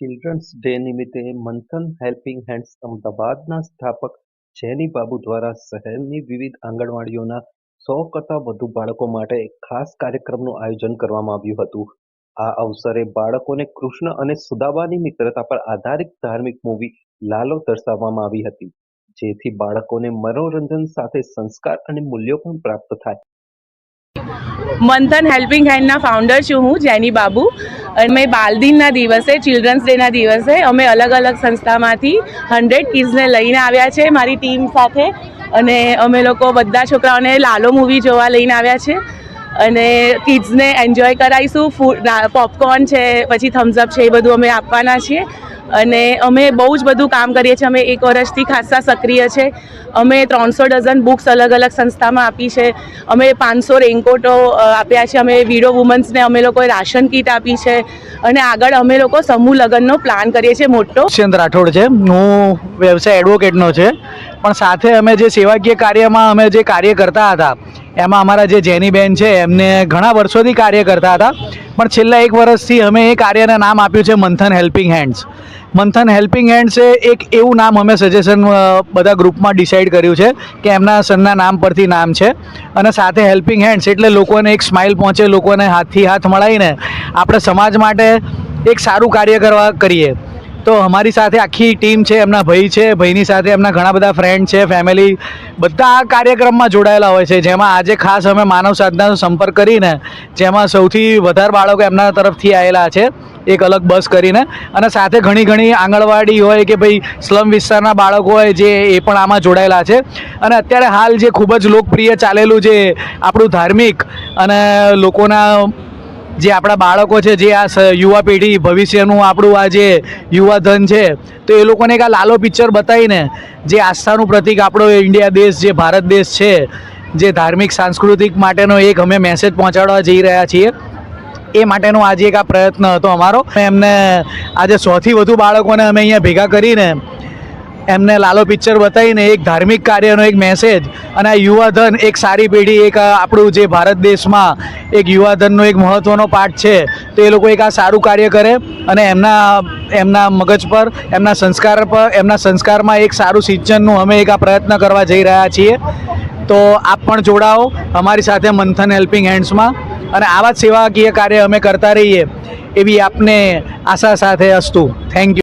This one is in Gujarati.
ચિલ્ડ્રન્સ ડે નિમિત્તે મંથન હેલ્પિંગ હેન્ડ્સ અમદાવાદના સ્થાપક જેની બાબુ દ્વારા શહેરની વિવિધ આંગણવાડીઓના સો કરતાં વધુ બાળકો માટે ખાસ કાર્યક્રમનું આયોજન કરવામાં આવ્યું હતું. આ અવસરે બાળકોને કૃષ્ણ અને સુદાવાની મિત્રતા પર આધારિત ધાર્મિક મૂવી લાલો દર્શાવવામાં આવી હતી, જેથી બાળકોને મનોરંજન સાથે સંસ્કાર અને મૂલ્યો પણ પ્રાપ્ત થાય. મંથન હેલ્પિંગ હેન્ડના ફાઉન્ડર છું હું, જેની બાબુ. અમે બાલદિનના દિવસે ચિલ્ડ્રન્સ ડેના દિવસે અમે અલગ અલગ સંસ્થામાંથી હંડ્રેડ કિડ્સને લઈને આવ્યા છે મારી ટીમ સાથે. અને અમે લોકો બધા છોકરાઓને લાલો મૂવી જોવા લઈને આવ્યા છે. અને કિડ્સને એન્જોય કરાવીશું ફૂડ પોપકોર્ન છે, પછી થમ્સઅપ છે, એ બધું અમે આપવાના છીએ. અને અમે બહુ જ બધું કામ કરીએ છીએ. અમે એક વર્ષથી ખાસા સક્રિય છે. અમે ત્રણસો ડઝન બુક્સ અલગ અલગ સંસ્થામાં આપી છે. અમે પાંચસો રેનકોટો આપ્યા છે. અમે વિડો વુમન્સને અમે લોકોએ રાશન કીટ આપી છે. અને આગળ અમે લોકો સમૂહ લગ્નનો પ્લાન કરીએ છીએ મોટો. ચંદ રાઠોડ છે. હું વ્યવસાય એડવોકેટનો છે. પણ સાથે અમે જે સેવાકીય કાર્યમાં અમે જે કાર્ય કરતા હતા, એમાં અમારા જે જેનીબેન છે, એમને ઘણા વર્ષોથી કાર્ય કરતા હતા. પણ છેલ્લા એક વર્ષથી અમે એ કાર્યને નામ આપ્યું છે, Manthan helping hands. Manthan helping હેન્ડ્સે એક એવું નામ અમે સજેશન બધા ગ્રુપમાં ડિસાઈડ કર્યું છે કે એમના સનના નામ પરથી નામ છે. અને સાથે હેલ્પિંગ હેન્ડ્સ એટલે લોકોને એક સ્માઇલ પહોંચે, લોકોને હાથથી હાથ મળાવીને આપણે સમાજ માટે એક સારું કાર્ય કરવા કરીએ. તો અમારી સાથે આખી ટીમ છે, એમના ભાઈ છે, ભાઈની સાથે એમના ઘણા બધા ફ્રેન્ડ છે ફેમિલી બધા આ કાર્યક્રમમાં જોડાયેલા હોય છે. જેમાં આજે ખાસ અમે માનવ સાધનાનો સંપર્ક કરીને જેમાં સૌથી વધારે બાળકો એમના તરફથી આવેલા છે. એક અલગ બસ કરીને. અને સાથે ઘણી ઘણી આંગણવાડી હોય કે ભાઈ સ્લમ વિસ્તારના બાળકો હોય જે એ પણ આમાં જોડાયેલા છે. અને અત્યારે હાલ જે ખૂબ જ લોકપ્રિય ચાલેલું જે આપણું ધાર્મિક અને લોકોના જે આપણા બાળકો છે, જે આ યુવા પેઢી ભવિષ્યનું આપણું આ જે યુવા ધન છે, તો એ લોકોને એક આ લાલો પિક્ચર બતાવીને જે આસ્થાનું પ્રતિક આપણો ઇન્ડિયા દેશ, જે ભારત દેશ છે, જે ધાર્મિક, સાંસ્કૃતિક માટેનો એક અમે મેસેજ પહોંચાડવા જઈ રહ્યા છીએ. એ માટેનો આજે એક આ પ્રયત્ન હતો અમારો. એમને આજે સોથી વધુ બાળકોને અમે અહીંયા ભેગા કરીને એમને લાલો પિક્ચર બતાવીને એક ધાર્મિક કાર્યનો એક મેસેજ અને આ યુવાધન એક સારી પેઢી, એક આપણું જે ભારત દેશમાં એક યુવાધનનો એક મહત્ત્વનો પાઠ છે, તો એ લોકો એક આ સારું કાર્ય કરે અને એમના એમના મગજ પર, એમના સંસ્કાર પર, એમના સંસ્કારમાં એક સારું સિંચનનું અમે એક આ પ્રયત્ન કરવા જઈ રહ્યા છીએ. તો આપ પણ જોડાઓ અમારી સાથે મંથન હેલ્પિંગ હેન્ડ્સમાં અને આવા જ સેવાકીય કાર્ય અમે કરતા રહીએ એવી આપને આશા સાથે અસ્તુ. Thank you